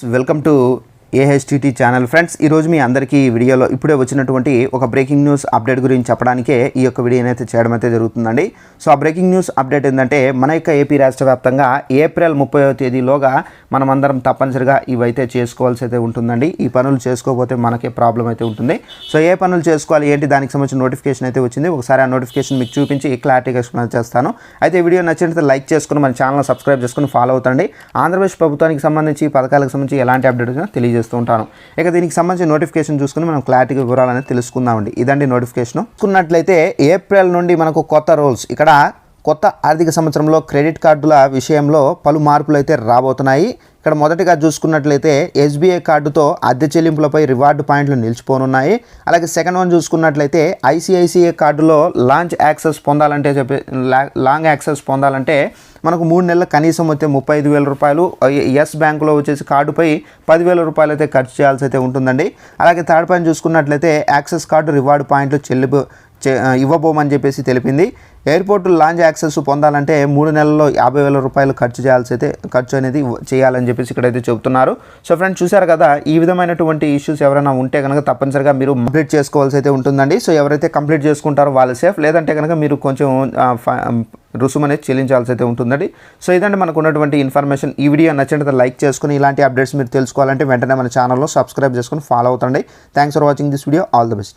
Welcome to AHTT channel friends ఈరోజు మీ అందరికీ ఈ వీడియోలో ఇప్పుడే వచ్చినటువంటి ఒక బ్రేకింగ్ న్యూస్ అప్డేట్ గురించి చెప్పడానికే ఈ యొక్క వీడియో అయితే చేయడం అయితే జరుగుతుందండి. సో ఆ బ్రేకింగ్ న్యూస్ అప్డేట్ ఏంటంటే మన యొక్క ఏపీ రాష్ట్ర వ్యాప్తంగా ఏప్రిల్ ముప్పైవ తేదీలోగా మనమందరం తప్పనిసరిగా ఇవైతే చేసుకోవాల్సి అయితే ఉంటుందండి. ఈ పనులు చేసుకోకపోతే మనకే ప్రాబ్లం అయితే ఉంటుంది. సో ఏ పనులు చేసుకోవాలి ఏంటి దానికి సంబంధించిన నోటిఫికేషన్ అయితే వచ్చింది ఒకసారి ఆ నోటిఫికేషన్ మీకు చూపించి క్లారిటీగా ఎక్స్ప్లెయిన్ చేస్తాను. అయితే వీడియో నచ్చినట్లయితే లైక్ చేసుకుని మన ఛానల్ సబ్స్క్రైబ్ చేసుకుని ఫాలో అవుతండి. ఆంధ్రప్రదేశ్ ప్రభుత్వానికి సంబంధించి పథకాలకు సంబంధించి ఎలాంటి అప్డేట్ వచ్చినా చేస్తూ ఉంటాను ఇక దీనికి సంబంధించి నోటిఫికేషన్ చూసుకుని మనం క్లారిటీగా వివరాలు అనేది తెలుసుకుందామండి. ఇదండి నోటిఫికేషన్ చూసుకున్నట్లయితే ఏప్రిల్ నుండి మనకు కొత్త రూల్స్ ఇక్కడ కొత్త ఆర్థిక సంవత్సరంలో క్రెడిట్ కార్డుల విషయంలో పలు మార్పులు అయితే రాబోతున్నాయి. ఇక్కడ మొదటిగా చూసుకున్నట్లయితే ఎస్బీఐ కార్డుతో అద్దె చెల్లింపులపై రివార్డు పాయింట్లు నిలిచిపోనున్నాయి. అలాగే సెకండ్ వన్ చూసుకున్నట్లయితే ఐసిఐసిఐ కార్డులో లాంచ్ యాక్సెస్ పొందాలంటే చెప్పి లాంగ్ యాక్సెస్ పొందాలంటే మనకు మూడు నెలల కనీసం అయితే ముప్పై ఐదు వేల రూపాయలు ఎస్ బ్యాంకులో వచ్చేసి కార్డుపై పదివేల రూపాయలు అయితే ఖర్చు చేయాల్సి అయితే ఉంటుందండి. అలాగే థర్డ్ పాయింట్ చూసుకున్నట్లయితే యాక్సెస్ కార్డు రివార్డు పాయింట్లు చెల్లింపు ఇవ్వబోమని చెప్పేసి తెలిపింది. ఎయిర్పోర్ట్ లాంజ్ యాక్సెస్ పొందాలంటే మూడు నెలల్లో యాభై వేల రూపాయలు ఖర్చు చేయాల్సి అయితే ఖర్చు అనేది చేయాలని చెప్పేసి ఇక్కడైతే చెబుతున్నారు. సో ఫ్రెండ్స్ చూసారు కదా ఈ విధమైనటువంటి ఇష్యూస్ ఎవరైనా ఉంటే కనుక తప్పనిసరిగా మీరు కంప్లీట్ చేసుకోవాల్సి అయితే ఉంటుందండి. సో ఎవరైతే కంప్లీట్ చేసుకుంటారో వాళ్ళు సేఫ్ లేదంటే కనుక మీరు కొంచెం ఫ- రుసుము అనేది చెల్లించాల్సి అయితే ఉంటుందండి. సో ఇదండి మనకు ఉన్నటువంటి ఇన్ఫర్మేషన్. ఈ వీడియో నచ్చినట్లయితే లైక్ చేసుకుని ఇలాంటి అప్డేట్స్ మీరు తెలుసుకోవాలంటే వెంటనే మన ఛానల్లో సబ్స్క్రైబ్ చేసుకుని follow అవుతండి. Thanks for watching this video. All the best.